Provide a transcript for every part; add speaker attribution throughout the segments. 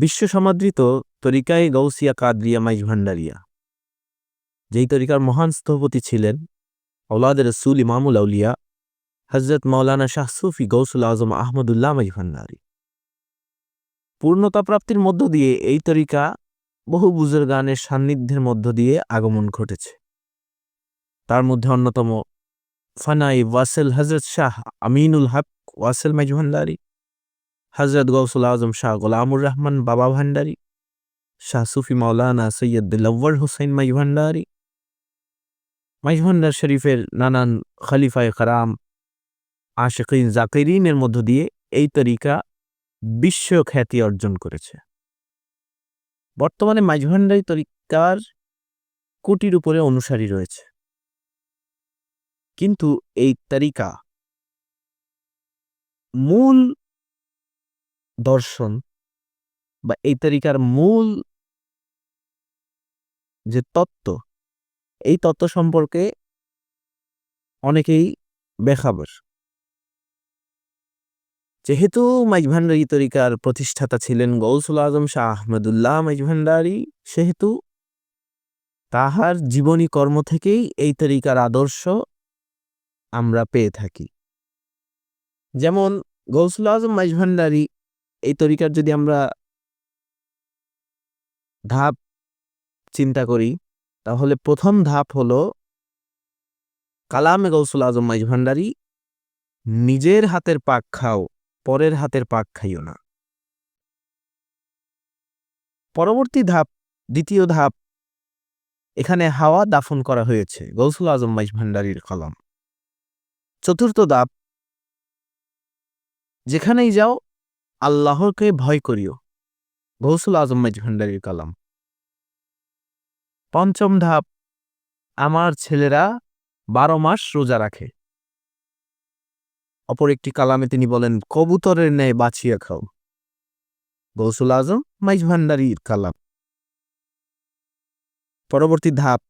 Speaker 1: বিশ্ব সমাদৃত তরিকায় গৌসিয়া কাদরিয়া মাইজ ভান্ডারিয়া। যেই তরিকার মহান স্থপতি ছিলেন আউলাদ রসুল ইমামুল আউলিয়া হজরত মৌলানা শাহ সুফি গৌসুল আজম আহমদুল্লাহ মাইজ ভান্ডারি। পূর্ণতা প্রাপ্তির মধ্য দিয়ে এই তরিকা বহু বুজুর্গানের সান্নিধ্যের মধ্য দিয়ে আগমন ঘটেছে। তার মধ্যে অন্যতম ফানাই ওয়াসেল হজরত শাহ আমিনুল হক ওয়াসেল মাইজ ভান্ডারি হজরত গৌসুল আজম শাহ গোলামুর রহমান, বাবা ভান্ডারি, শাহ সুফি মাওলানা সৈয়দ দিলওয়ার হুসাইন মাই ভান্ডারি মাইজ ভান্ডার শরীফের নানান খলিফায় খারাম আশেকিন জাকিরিনের মধ্য দিয়ে এই তরিকা বিশ্ব খ্যাতি অর্জন করেছে। বর্তমানে মাইজ ভান্ডারি তরিকার কোটির উপরে অনুসারী রয়েছে। কিন্তু এই তরিকা মূল দর্শন বা এই তরিকার মূল যে তত্ত্ব, এই তত্ত্ব সম্পর্কে অনেকেই বেখাবার। যেহেতু মাইজভান্ডারি তরিকার প্রতিষ্ঠাতা ছিলেন গৌসুল আজম শাহ আহমদুল্লাহ মাইজভান্ডারি সেহেতু তাহার জীবনী কর্ম থেকেই এই তরিকার আদর্শ আমরা পেয়ে থাকি। যেমন গৌসুল আজম মাইজভান্ডারি এই তরিকার যদি আমরা ধাপ চিন্তা করি, তাহলে প্রথম ধাপ হলো কালামে গৌসুল আজম মাইজ ভান্ডারি, নিজের হাতের পাক খাও, পরের হাতের পাক খাইও না। পরবর্তী ধাপ, দ্বিতীয় ধাপ, এখানে হাওয়া দাফন করা হয়েছে, গৌসুল আজম মাইজ ভান্ডারির কলম। চতুর্থ ধাপ, যেখানেই যাও আল্লাহকে ভয় করিও। গৌসুল আজম মাইজ ভান্ডারির কালাম। পঞ্চম ধাপ, আমার ছেলেরা বারো মাস রোজা রাখে। অপর একটি কালামে তিনি বলেন, কবুতরের ন্যায় বাঁচিয়ে খাও। গৌসুল আজম মাইজ ভান্ডারির কালাম। পরবর্তী ধাপ,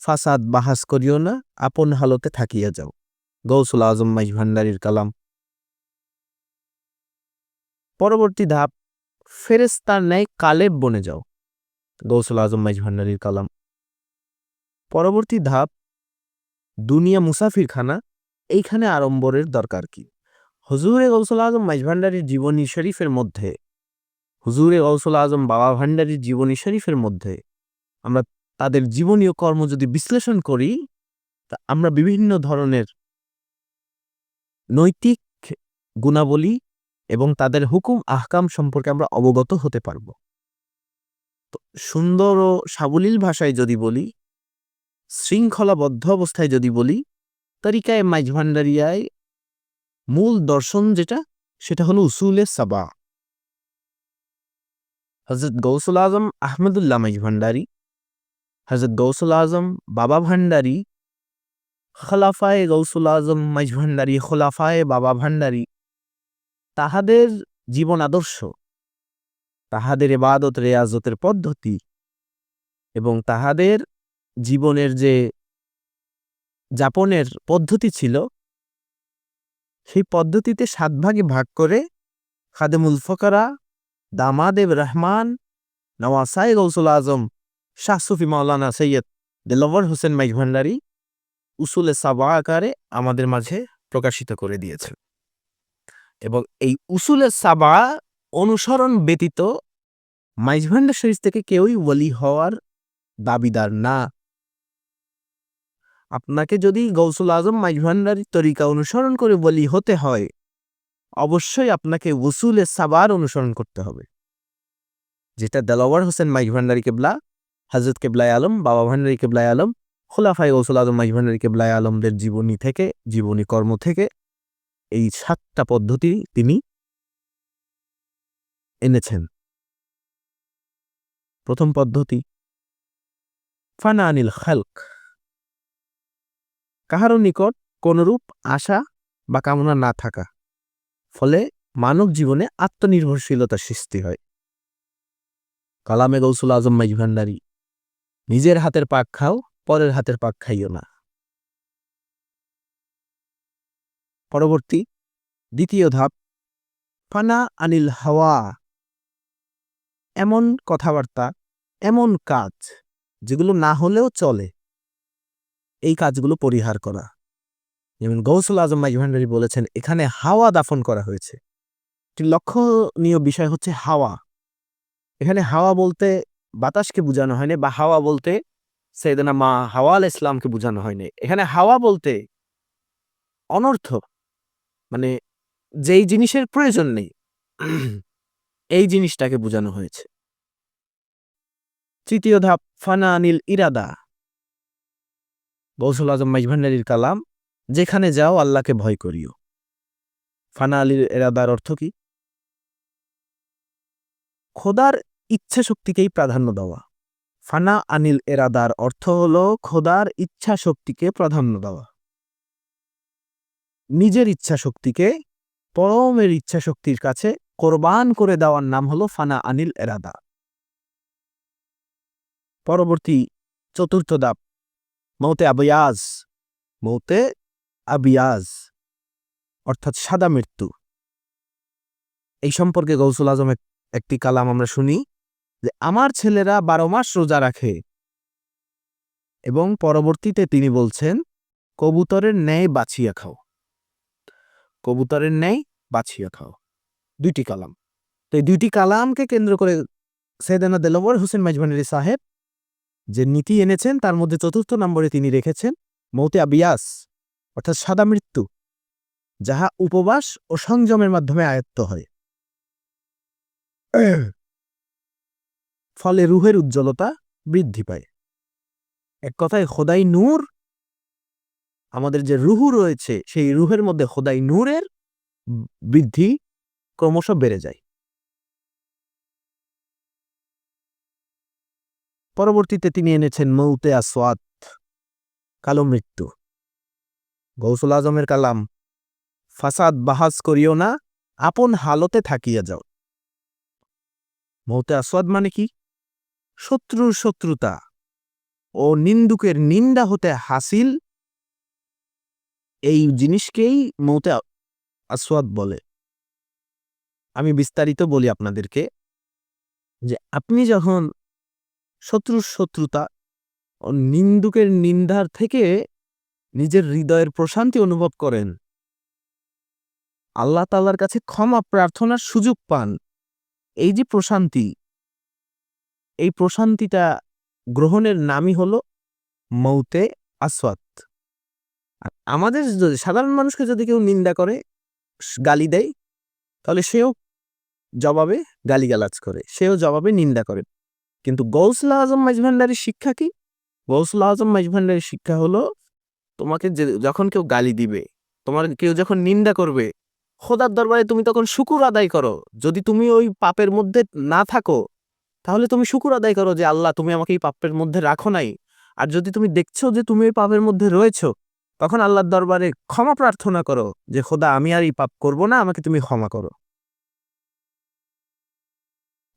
Speaker 1: ফাসাদ বাহাস করিও না, আপন হালতে থাকিয়া যাও। গৌসুল আজম মাইজ ভান্ডারির কালাম। পরবর্তী ধাপ ফেরেস্তার ন্যায় কালেব বনে যাও। গৌসুল আজম মাইজ ভান্ডারির কালাম। পরবর্তী ধাপ, দুনিয়া মুসাফির খানা এইখানে আড়ম্বরের দরকার কি? হুজুরে গৌসুল আজম মাইজ ভান্ডারির জীবনী শরীফের মধ্যে, হুজুরে গৌসল আজম বাবা ভান্ডারির জীবনী শরীফের মধ্যে, আমরা তাদের জীবনীয় কর্ম যদি বিশ্লেষণ করি, তা আমরা বিভিন্ন ধরনের নৈতিক গুণাবলী এবং তাদের হুকুম, আহকাম সম্পর্কে আমরা অবগত হতে পারব। সুন্দর ও সাবলীল ভাষায় যদি বলি, শৃঙ্খলাবদ্ধ অবস্থায় যদি বলি, তরিকায় মাইজ ভান্ডারিয়ায় মূল দর্শন যেটা, সেটা হলো উসুলে সাবা। হজরত গৌসুল আজম আহমদুল্লাহ মাইজ ভান্ডারি হজরত গৌসুল আজম বাবা ভান্ডারি, খলাফায়ে গৌসুল আজম মাইজ ভান্ডারি খোলাফায়ে বাবা ভান্ডারি তাহাদের জীবন আদর্শ, তাহাদের এবাদত, রেয়াজতের পদ্ধতি এবং তাহাদের জীবনের যে যাপনের পদ্ধতি ছিল, সেই পদ্ধতিতে সাত ভাগে ভাগ করে খাদেমুল ফকরা, দামাদেব রহমান, নওয়াজ নওয়াসাই গৌসুল আজম, শাহ সুফি মাওলানা সৈয়দ দেলওয়ার হোসেন মাইজ ভান্ডারি উসুলে সাবা আকারে আমাদের মাঝে প্রকাশিত করে দিয়েছেন। এবং এই উসুলের সাবা অনুসরণ ব্যতীত মাইজভান্ডার শরীফ থেকে কেউই ওলি হওয়ার দাবিদার না। আপনাকে যদি গৌসুল আজম মাইজভান্ডারি তরিকা অনুসরণ করে বলি হতে হয়, অবশ্যই আপনাকে উসুলে সাবার অনুসরণ করতে হবে। যেটা দেলাওয়ার হোসেন মাইজভান্ডারি কেবলা হজরত কেবলাই আলম, বাবা ভান্ডারি কেবলাই আলম খোলাফাই গৌসুল আজম মাইজভান্ডারি কেবলাই আলমদের জীবনী থেকে, জীবনী কর্ম থেকে এই সাতটা পদ্ধতি তিনি এনেছেন। প্রথম পদ্ধতি ফানা আনিল খালক। কাহারও নিকট কোনরূপ আশা বা কামনা না থাকা, ফলে মানব জীবনে আত্মনির্ভরশীলতা সৃষ্টি হয়। কালামে গৌসুল আজম মাইজ নিজের হাতের পাক খাও, পরের হাতের পাক খাইও না। পরবর্তী, দ্বিতীয় ধাপ, ফানা আনিল হাওয়া। এমন কথাবার্তা, এমন কাজ, যেগুলো না হলেও চলে। এই কাজগুলো পরিহার করা। যেমন গৌসুল আজম মাইজভান্ডারি বলেছেন, এখানে হাওয়া দাফন করা হয়েছে। একটি লক্ষণীয় বিষয় হচ্ছে হাওয়া। এখানে হাওয়া বলতে বাতাসকে বোঝানো হয়নি বা হাওয়া বলতে সৈয়দনা মা হাওয়া আল ইসলামকে বোঝানো হয়নি। এখানে হাওয়া বলতে অনর্থ মানে যেই জিনিসের প্রয়োজন নেই, এই জিনিসটাকে বোঝানো হয়েছে। তৃতীয় ধাপ ফানা আনিল ইরাদা। গৌসুল আজম মাইজভান্ডারির কালাম, যেখানে যাও আল্লাহকে ভয় করিও। ফানা আলির এরাদার অর্থ কি? খোদার ইচ্ছা শক্তিকেই প্রাধান্য দেওয়া। ফানা আনিল এরাদার অর্থ হল খোদার ইচ্ছা শক্তিকে প্রাধান্য দেওয়া। নিজের ইচ্ছা শক্তিকে পরমের ইচ্ছা শক্তির কাছে কোরবান করে দেওয়ার নাম হলো ফানা আনিল এরাদা। পরবর্তী চতুর্থ দাপ মৌতে আবিয়াজ মৌতে আবিয়াজ অর্থাৎ সাদা মৃত্যু। এই সম্পর্কে গৌসুল আজম একটি কালাম আমরা শুনি যে আমার ছেলেরা বারো মাস রোজা রাখে এবং পরবর্তীতে তিনি বলছেন, কবুতরের ন্যায় বাছিয়া খাও। কবুতরের ন্যায় বাছিয়া খাও। দুইটি কালাম। তো এই দুইটি কালামকে কেন্দ্র করে সৈয়দানা দেলবর হোসেন মাইজবানির সাহেব যে নীতি এনেছেন, তার মধ্যে চতুর্থ নম্বরে তিনি রেখেছেন, মৌতে আবিয়াস, অর্থাৎ সাদা মৃত্যু, যাহা উপবাস ও সংযমের মাধ্যমে আয়ত্ত হয়। ফলে রুহের উজ্জ্বলতা বৃদ্ধি পায়। এক কথায় খোদাই নূর আমাদের যে রুহু রয়েছে, সেই রুহের মধ্যে খোদাই নূরের বৃদ্ধি ক্রমশ বেড়ে যায়। পরবর্তীতে তিনি এনেছেন মৌতে আসওয়াত কালো মৃত্যু। গৌসুল আজমের কালাম, ফাসাদ বাহাজ করিও না, আপন হালতে থাকিয়া যাও। মৌতে আসওয়াদ মানে কি? শত্রুর শত্রুতা ও নিন্দুকের নিন্দা হতে হাসিল এই জিনিসকেই মৌতে আসওয়াদ বলে। আমি বিস্তারিত বলি আপনাদেরকে যে আপনি যখন শত্রুর শত্রুতা ও নিন্দুকের নিন্দার থেকে নিজের হৃদয়ের প্রশান্তি অনুভব করেন, আল্লাহ তাল্লার কাছে ক্ষমা প্রার্থনার সুযোগ পান, এই যে প্রশান্তি, এই প্রশান্তিটা গ্রহণের নামই হল মৌতে আসওয়াত আমাদের যদি, সাধারণ মানুষকে যদি কেউ নিন্দা করে গালি দেয়, তাহলে সেও জবাবে গালিগালাজ করে, সেও জবাবে নিন্দা করে। কিন্তু গৌসুল আজম মাইজভান্ডারির শিক্ষা কি? গৌসুল আজম মাইজভান্ডারির শিক্ষা হলো, তোমাকে যে, যখন কেউ গালি দিবে, তোমার কেউ যখন নিন্দা করবে, খোদার দরবারে তুমি তখন শুকুর আদায় করো। যদি তুমি ওই পাপের মধ্যে না থাকো, তাহলে তুমি শুকুর আদায় করো যে, আল্লাহ তুমি আমাকে এই পাপের মধ্যে রাখো নাই। আর যদি তুমি দেখছ যে, তুমি ওই পাপের মধ্যে রয়েছো তখন আল্লাহর দরবারে ক্ষমা প্রার্থনা করো যে, খোদা, আমি আর এই পাপ করব না, আমাকে তুমি ক্ষমা করো।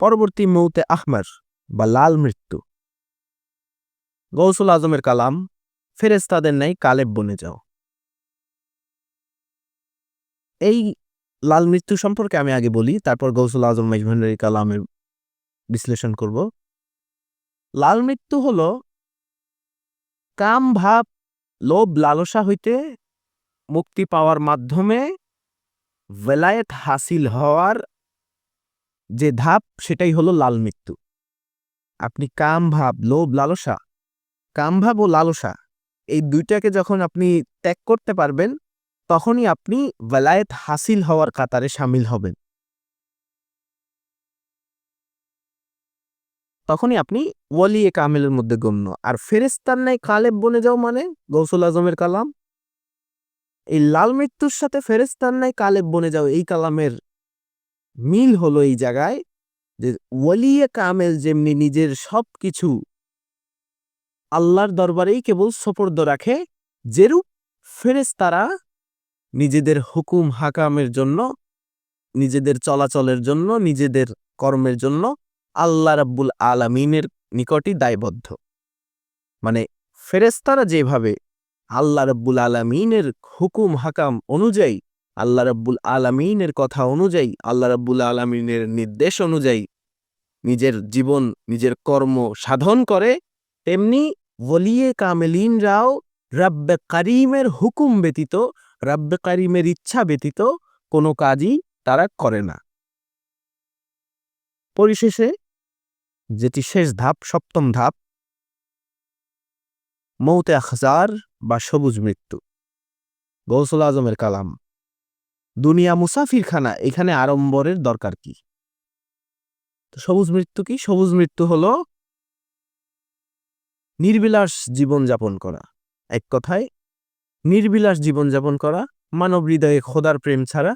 Speaker 1: পরবর্তী মৌতে আহমার বা লাল মৃত্যু। গৌসুল আজমের কালাম ফেরেস্তাদের নেই কালেব বনে যাও। এই লাল মৃত্যু সম্পর্কে আমি আগে বলি, তারপর গৌসুল আজম মেজভান্ডারি কালামের বিশ্লেষণ করব। লাল মৃত্যু হল কাম ভাব লোভ লালসা হইতে মুক্তি পাওয়ার মাধ্যমে ভেলায়েত হাসিল হওয়ার যে ধাপ, সেটাই হলো লাল মৃত্যু। আপনি কাম ভাব, লোভ লালসা, কাম ভাব ও লালসা, এই দুইটাকে যখন আপনি ত্যাগ করতে পারবেন, তখনই আপনি ভেলায়েত হাসিল হওয়ার কাতারে সামিল হবেন। তখনই আপনি ওয়ালি এ কামেলের মধ্যে গণ্য। আর ফেরেস্তার নাই কালেব বনে যাও মানে গৌসুল আজমের কালাম। এই লাল মৃত্যুর সাথে ফেরেস্তার নাই কালেব বনে যাও এই কালামের মিল হলো এই জায়গায় যে ওয়ালিয়ে কামেল যেমনি নিজের সব কিছু আল্লাহর দরবারেই কেবল সোপর্দ রাখে, যেরূপ ফেরেস্তারা নিজেদের হুকুম, হাকামের জন্য, নিজেদের চলাচলের জন্য, নিজেদের কর্মের জন্য আল্লাহ রাব্বুল আলামিনের নিকটই দায়বদ্ধ। মানে ফেরেস্তারা যেভাবে আল্লাহ রাব্বুল আলামিনের হুকুম, হাকাম অনুযায়ী, আল্লাহ রাব্বুল আলামিনের কথা অনুযায়ী, আল্লাহ রাব্বুল আলামিনের নির্দেশ অনুযায়ী নিজের জীবন, নিজের কর্ম সাধন করে, তেমনি ওলিয়ে কামেলিনরাও রাব্বে কারিমের হুকুম ব্যতীত, রাব্বে কারিমের ইচ্ছা ব্যতীত কোনো কাজই তারা করে না। পরিশেষে যেটি শেষ ধাপ, সপ্তম ধাপ। মৌতে আখজার বা সবুজ মৃত্যু। গৌসুল আজমের কালাম। দুনিয়া মুসাফিরখানা, এখানে আড়ম্বরের দরকার কি? সবুজ মৃত্যু কি? সবুজ মৃত্যু হল নির্বিলাস জীবন যাপন করা। এক কথায়, নির্বিলাস জীবন যাপন করা মানব হৃদয়ে খোদার প্রেম ছাড়া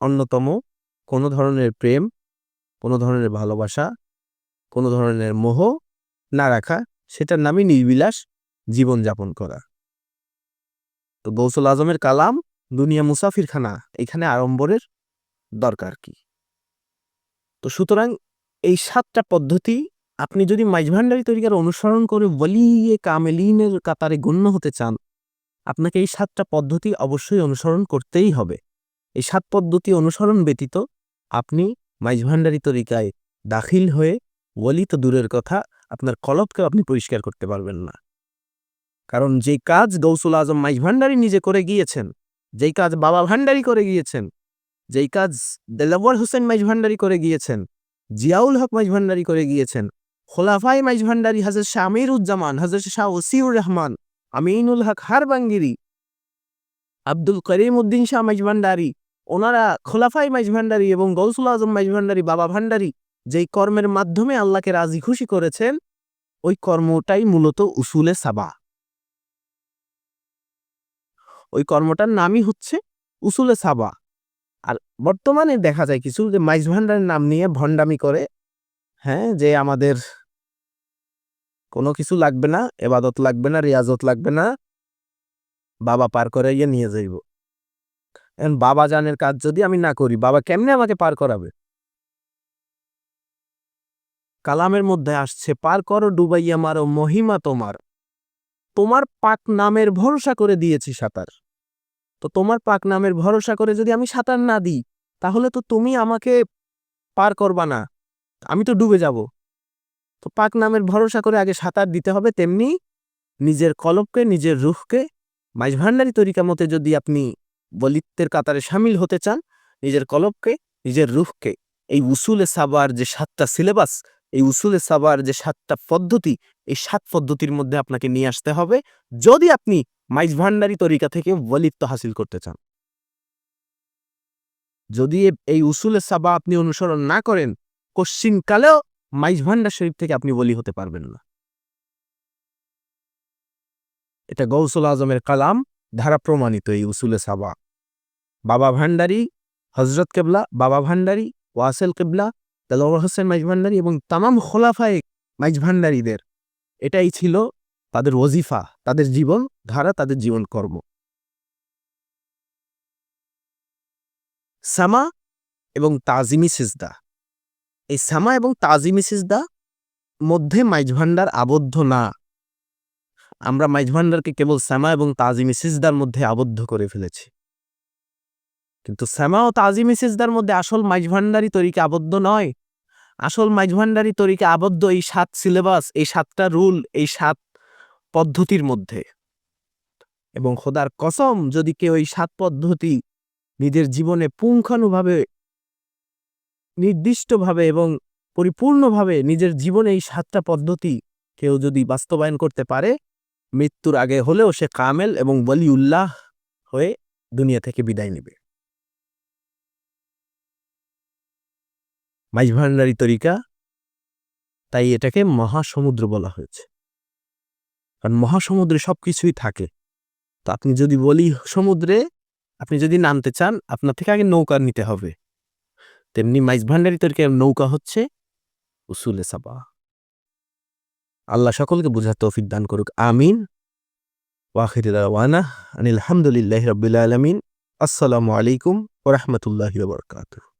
Speaker 1: অন্যতম কোনো ধরনের প্রেম, কোনো ধরনের ভালোবাসা কোনো ধরনের মোহ না রাখা, সেটার নামই নির্বিলাস জীবন যাপন করা। তো গৌসুল আজমের কালাম, দুনিয়া মুসাফিরখানা, এখানে আড়ম্বরের দরকার কি? তো সুতরাং এই সাতটা পদ্ধতি আপনি যদি মাইজভান্ডারি তরিকার অনুসরণ করে বলিয়ে কামেলিনের কাতারে গণ্য হতে চান, আপনাকে এই সাতটা পদ্ধতি অবশ্যই অনুসরণ করতেই হবে। এই সাত পদ্ধতি অনুসরণ ব্যতীত আপনি মাইজভান্ডারি তরিকায় দাখিল হয়ে ওলি তো দূরের কথা, আপনার কলবকেও আপনি পরিষ্কার করতে পারবেন না। কারণ যে কাজ গৌসুল আজম মাইজ ভান্ডারি নিজে করে গিয়েছেন, যেই কাজ বাবা ভান্ডারি করে গিয়েছেন, যেই কাজ দেলাবর হোসেন মাইজ ভান্ডারি করে গিয়েছেন, জিয়াউল হক মাইজ ভান্ডারি করে গিয়েছেন খোলাফাই মাইজ ভান্ডারি হাজর শাহ আমিরুজ্জামান হাজর শাহ ওসিউর রহমান, আমিনুল হক হারবাঙ্গিরি, আব্দুল করিম উদ্দিন শাহ মাইজ ভান্ডারি, ওনারা খোলাফাই মাইজ ভান্ডারি এবং গৌসুল আজম মাইজ ভান্ডারি বাবা ভান্ডারি যেই কর্মের মাধ্যমে আল্লাহকে রাজি খুশি করেছেন, ওই কর্মটাই মূলত উসুলে সাবা। ওই কর্মটার নামই হচ্ছে উসুলে সাবা। আর বর্তমানে দেখা যায় কিছু যে মাইজ ভান্ডারের নাম নিয়ে ভণ্ডামি করে হ্যাঁ যে আমাদের কোনো কিছু লাগবে না, এবাদত লাগবে না, রিয়াজত লাগবে না, বাবা পার করে ইয়ে নিয়ে যাইব। এখন বাবা জানের কাজ যদি আমি না করি, বাবা কেমনে আমাকে পার করাবে? কালামের মধ্যে আসছে, পার করো ডুবাইয়া মারো, মহিমা তোমার। তোমার পাক নামের ভরসা করে দিয়েছি সাঁতার। তো তোমার পাক নামের ভরসা করে যদি আমি সাঁতার না দিই, তাহলে তো তুমি আমাকে পার করবা না। আমি তো ডুবে যাব। তো পাক নামের ভরসা করে আগে সাঁতার দিতে হবে তেমনি নিজের কলবকে, নিজের রুখকে মাইজভান্ডারি তরিকা মতে যদি আপনি বলিত্বের কাতারে সামিল হতে চান, নিজের কলবকে, নিজের রুখকে এই উসুলে সাবার যে সাতটা সিলেবাস এই উসুলে সাবার যে সাতটা পদ্ধতি, এই সাত পদ্ধতির মধ্যে আপনাকে নিয়ে আসতে হবে যদি আপনি মাইজ ভান্ডারি তরিকা থেকে ওয়ালিত্ব হাসিল করতে চান। যদি এই উসুলে সাবা আপনি অনুসরণ না করেন কালেও মাইজ ভান্ডার শরীফ থেকে আপনি বলি হতে পারবেন না। এটা গৌসুল আজমের কালাম, ধারা প্রমাণিত এই উসুলে সাবা। বাবা ভান্ডারি হজরত কেবলা, বাবা ভান্ডারি, ওয়াসেল কেবলা দেলোয়ার হোসেন মাইজ ভান্ডারি এবং তামাম খোলাফায় মাইজ ভান্ডারিদের, এটাই ছিল তাদের ওজিফা, তাদের জীবন ধারা, তাদের জীবন কর্ম। সামা এবং তাজিমি সিজদা। এই সামা এবং তাজিমি সিজদা মধ্যে মাইজ ভান্ডার আবদ্ধ না। আমরা মাইজ ভান্ডারকে কেবল সামা এবং তাজিমি সিজদার মধ্যে আবদ্ধ করে ফেলেছি। কিন্তু শ্যামা ও তাজিমি সিজদার মধ্যে আসল মাইজ ভান্ডারি তরিকে আবদ্ধ নয়। আসল মাইজ ভান্ডারি তরিকে আবদ্ধ এই সাত সিলেবাস এই সাতটা রুল এই সাত পদ্ধতির মধ্যে। এবং খোদার কসম, যদি কেউ এই সাত পদ্ধতি নিজের জীবনে পুঙ্খানুভাবে, নির্দিষ্টভাবে এবং পরিপূর্ণভাবে নিজের জীবনে এই সাতটা পদ্ধতি কেউ যদি বাস্তবায়ন করতে পারে, মৃত্যুর আগে হলেও সে কামেল এবং বলিউল্লাহ হয়ে দুনিয়া থেকে বিদায় নেবে। মাইজভান্ডারি তরিকা, তাই এটাকে মহাসমুদ্র বলা হয়েছে। কারণ মহাসমুদ্রে সব কিছুই থাকে। তো আপনি যদি বলি সমুদ্রে, আপনি যদি নামতে চান, আপনার থেকে আগে নৌকা নিতে হবে। তেমনি মাইজভান্ডারি তরিকার নৌকা হচ্ছে উসুলে সাবা। আল্লাহ সকলকে বোঝার তৌফিক দান করুক। আমিন। ওয়ানা আনিল আলহামদুলিল্লাহ রবিল আলমিন। আসসালামু আলাইকুম ওরহমতুল্লাহ বরকাতুহ।